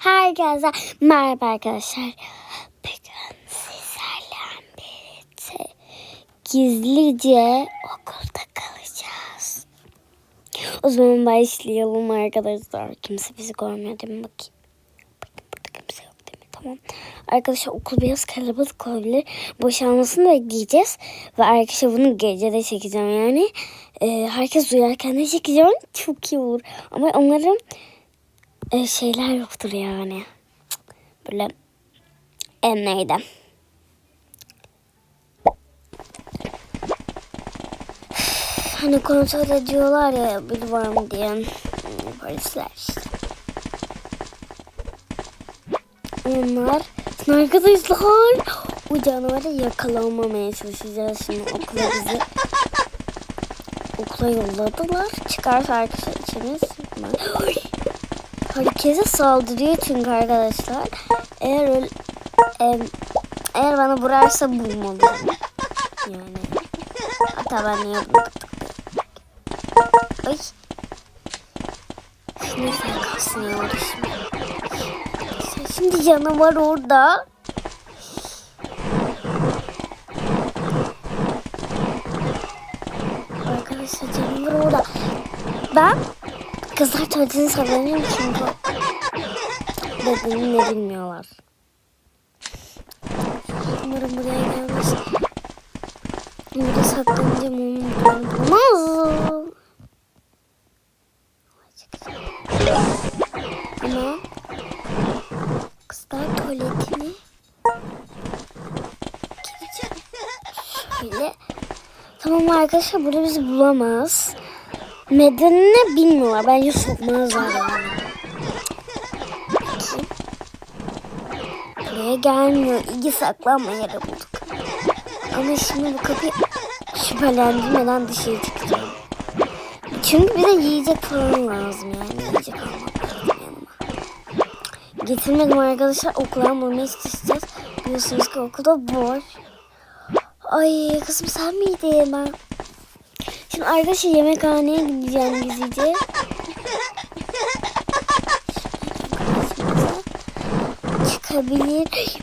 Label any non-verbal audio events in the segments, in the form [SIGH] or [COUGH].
Herkese merhaba arkadaşlar. Bugün sizlerle birlikte gizlice okulda kalacağız. O zaman başlayalım arkadaşlar. Kimse bizi görmüyor değil mi? Bakayım. Bakın burada kimse yok değil mi? Tamam. Arkadaşlar okul biraz kalabalık olabilir. Boşalmasını bekleyeceğiz. Ve arkadaşlar bunu gecede çekeceğim yani. Ee, herkes uyarken de çekeceğim. Çok iyi olur. Ama umarım e, şeyler yoktur yani. Böyle en neydi? Hani kontrol ediyorlar ya biri var mı diye polisler işte. Onlar arkadaşlar o canavarı yakalamamaya çalışacağız şimdi okula bizi okula yolladılar. Çıkarsa arkadaşlar içimiz! [GASPS] herkese saldırıyor çünkü arkadaşlar. Eğer öyle, em, eğer bana vurarsa bulmalıyım. Yani. Hatta ben niye bunu Ay. Neyse kalsın ya şimdi. Şimdi canavar orada. Arkadaşlar canavar orada. Ben kızlar tuvaletini sallanıyorum çünkü dediğini ne bilmiyorlar. Umarım buraya gelmez. Burada saklanacağım onu bulmaz. Ama kızlar tuvaletini. Şöyle. Tamam arkadaşlar burada bizi bulamaz. Nedenini bilmiyorlar. Bence sokmazlar yani. Buraya gelmiyor. İyi saklanma yeri bulduk. Ama şimdi bu kapıyı şüphelendirmeden dışarı çıkacağım. Çünkü bize yiyecek falan lazım yani. Yiyecek almak lazım yanıma. Getirmedim arkadaşlar. Okuldan bulmaya çalışacağız. Biliyorsunuz ki okulda boş. Ay kızım sen miydin ben? Şimdi arkadaşlar yemekhaneye gideceğim gizlice. Çıkabilir.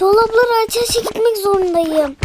Dolapları aç aç gitmek zorundayım.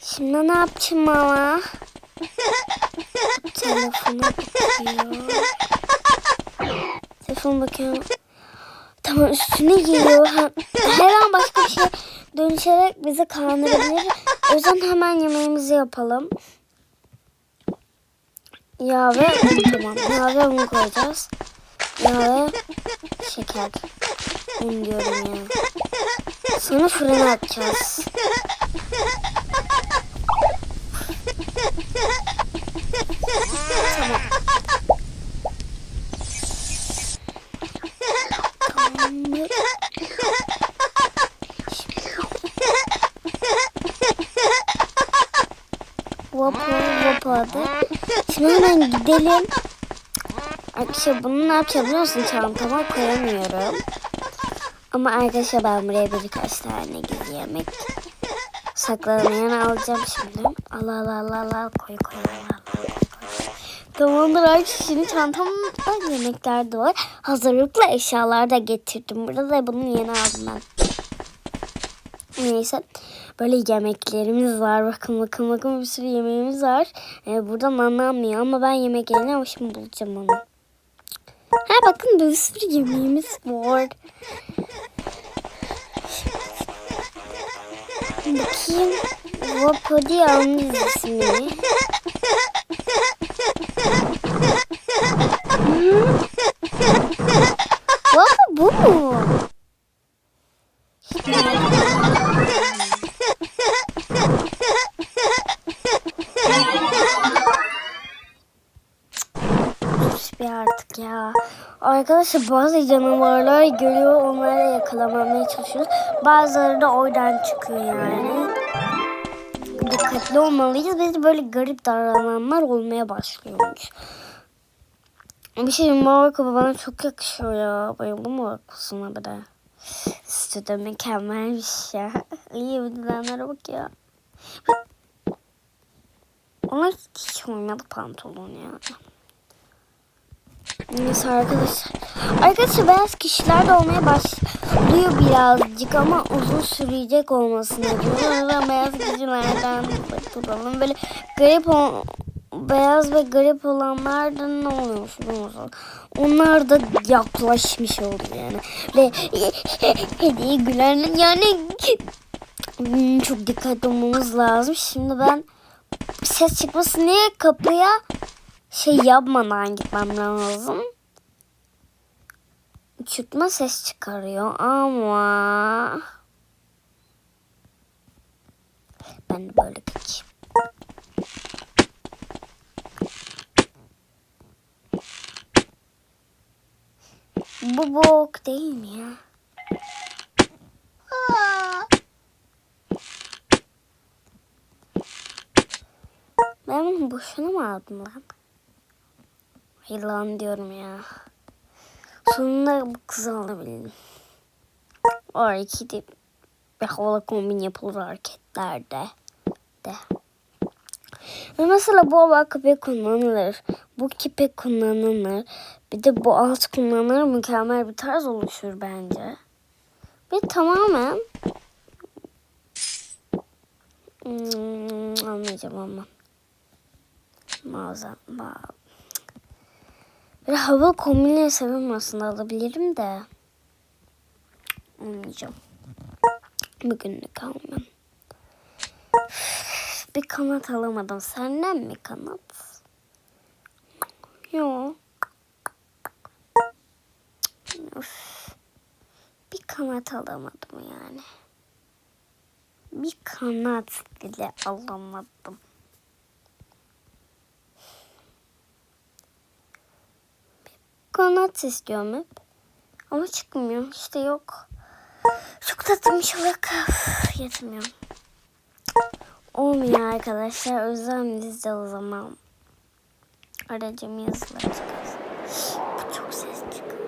Şimdi ne yapacağım ama? Telefona bakıyor. Telefon bakıyor. Tamam üstüne giyiyor. Ha- Her an başka bir şey dönüşerek bizi kandırabilir. O yüzden hemen yemeğimizi yapalım. Yağ ve un tamam. Yağ ve un koyacağız. Yağ ve şeker. Un diyorum ya. Sonra fırına atacağız. Tamam. Tamamdır. Vapur vapadı. Şimdi hemen gidelim. Arkadaşlar bunu ne yapacağım biliyor musun? Çantama koyamıyorum. Ama arkadaşlar ben buraya birkaç tane gizli yemek saklanmayan alacağım şimdi. Al al al al al koy koy al al. Tamamdır arkadaşlar şimdi çantamda yemekler de var. Hazırlıklı eşyalar da getirdim. Burada da bunu yeni aldım ben. Neyse böyle yemeklerimiz var. Bakın bakın bakın bir sürü yemeğimiz var. Ee, buradan anlamıyor ama ben yemek yerine ama şimdi bulacağım onu. Ha bakın bir sürü yemeğimiz var. Bakayım. Vapodi almış ismini. Vapa bu mu? Arkadaşlar bazı canavarlar görüyor onları yakalamamaya çalışıyoruz. Bazıları da oradan çıkıyor yani. Dikkatli olmalıyız. Biz böyle garip davrananlar olmaya başlıyormuş. Bir şey mavi kapı bana çok yakışıyor ya. Bayıldım kısmına bir de. Stüdyo mükemmelmiş ya. [LAUGHS] İyi videolara bak ya. Ona hiç olmadı pantolon ya. Neyse arkadaşlar. Arkadaşlar beyaz kişiler de olmaya başlıyor birazcık ama uzun sürecek olmasını diyorlar. beyaz kişilerden kurtulalım. Böyle garip o, beyaz ve garip olanlardan ne musun? Onlar da yaklaşmış oldu yani. Ve [LAUGHS] hediye gülen yani Hmm, çok dikkatli olmamız lazım. Şimdi ben ses çıkmasın diye kapıya şey yapmadan gitmem lazım. Çıkma ses çıkarıyor ama ben de böyle geçeyim. Bu bok değil mi ya? Ben bunu boşuna mı aldım lan? Hayır lan diyorum ya. Sonunda bu kızı alabildim. O de bir havalı kombin yapılır hareketlerde. De. Ve mesela bu hava küpe kullanılır. Bu kipe kullanılır. Bir de bu alt kullanılır. Mükemmel bir tarz oluşur bence. Ve tamamen hmm, anlayacağım ama. Mağaza, ma Böyle havalı kombinleri aslında alabilirim de. Olmayacağım. Bugünlük almam. Bir kanat alamadım. Senden mi kanat? Yok. Üf. Bir kanat alamadım yani. Bir kanat bile alamadım. Kanat istiyorum hep. Ama çıkmıyor. İşte yok. Çok tatlıymış olarak yetmiyor. Olmuyor arkadaşlar. Özlem bizde o zaman. Aracım yazılar çıkarsın. Bu çok ses çıkıyor.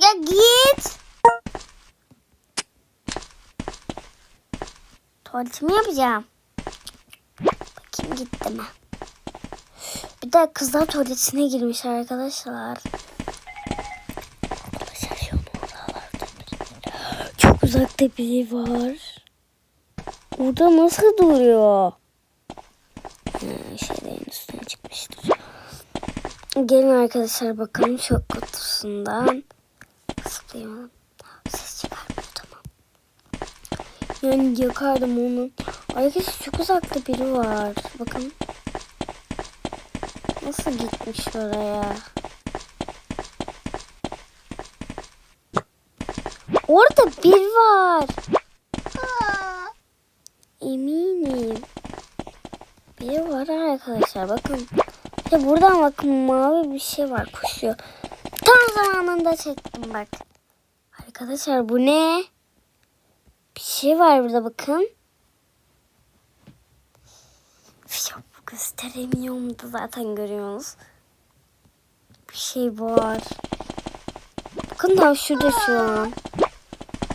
Ya git. Tuvaletimi yapacağım. Bakayım gitti mi? Bir de kızlar tuvaletine girmiş arkadaşlar. Çok uzakta biri var. Orada nasıl duruyor? Ha, şeylerin üstüne çıkmıştır. Gelin arkadaşlar bakalım çok kutusundan. Sıklayalım. Ses çıkarmıyor tamam. Yani yakardım onu. Arkadaşlar çok uzakta biri var. Bakın. Nasıl gitmiş oraya? Orada bir var. Eminim. Biri var arkadaşlar bakın. İşte buradan bakın mavi bir şey var koşuyor. Tam zamanında çektim bak. Arkadaşlar bu ne? Bir şey var burada bakın. Yok gösteremiyorum da zaten görüyorsunuz. Bir şey var. Bakın tam şurada şu an.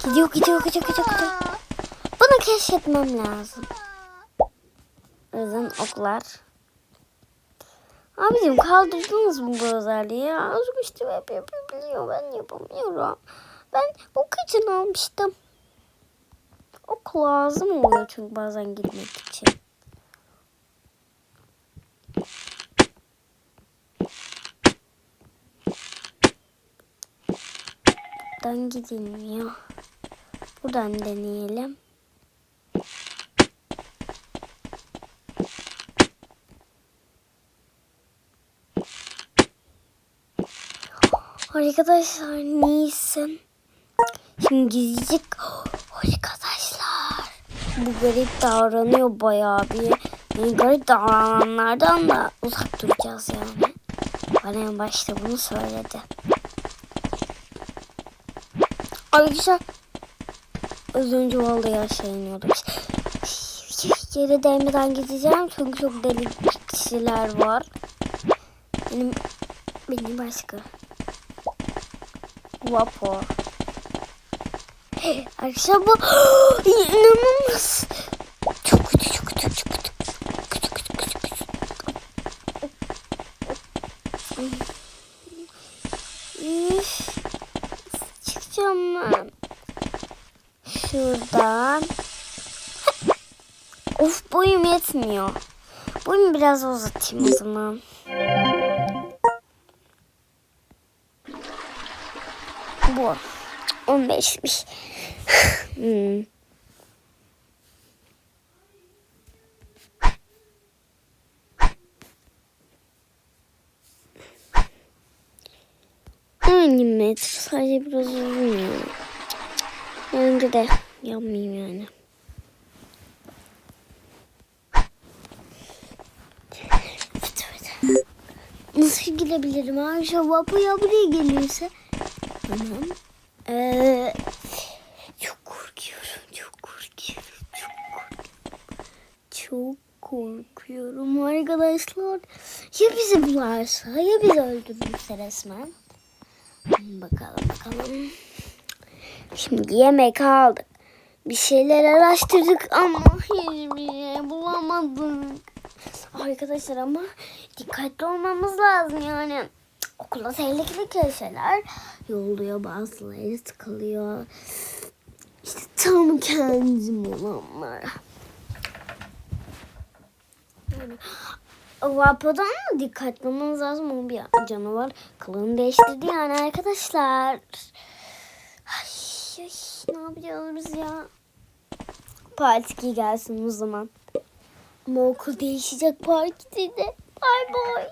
Gidiyor gidiyor gidiyor gidiyor gidiyor. Bunu keşfetmem lazım. O oklar. Abicim kaldırdınız mı bu özelliği ya? Azmıştım hep yapabiliyor. Ben yapamıyorum. Ben ok için almıştım. Ok lazım oluyor çünkü bazen gitmek için. Buradan gidilmiyor. Buradan deneyelim. Arkadaşlar neyse. Şimdi gizleyecek. Arkadaşlar. Bu garip davranıyor bayağı bir. Yani garip davrananlardan da uzak duracağız yani. Bana en başta bunu söyledi. Arkadaşlar az önce vallahi aşağı iniyordum. Yere değmeden gideceğim çünkü çok deli kişiler var. Benim benim başka. Vapo. [GASPS] Arkadaşlar bu [GASPS] inanılmaz. Şuradan. Of boyum yetmiyor. Boyumu biraz uzatayım o zaman. Bu 15'miş. hmm. Aynı metre sadece biraz uzun yani. Bence de yapmayayım yani. Nasıl gidebilirim Ayşe? Vapuya buraya gelirse. Tamam. Ee, çok korkuyorum, çok korkuyorum, çok korkuyorum. Çok korkuyorum arkadaşlar. Ya bizi bularsa, ya bizi öldürürse resmen. Bakalım bakalım. Şimdi yemek aldık. Bir şeyler araştırdık ama hiçbir şey bulamadık. Arkadaşlar ama dikkatli olmamız lazım yani. Okulda tehlikeli şeyler yolluyor bazıları tıkalıyor. İşte tam kendim olanlar. Yani, Vapo'dan mı dikkatli olmanız lazım? Onun bir canavar kılığını değiştirdi yani arkadaşlar. Ay, ne yapacağız ya? Part 2 gelsin o zaman. Ama okul değişecek part 2'de. Bay bay.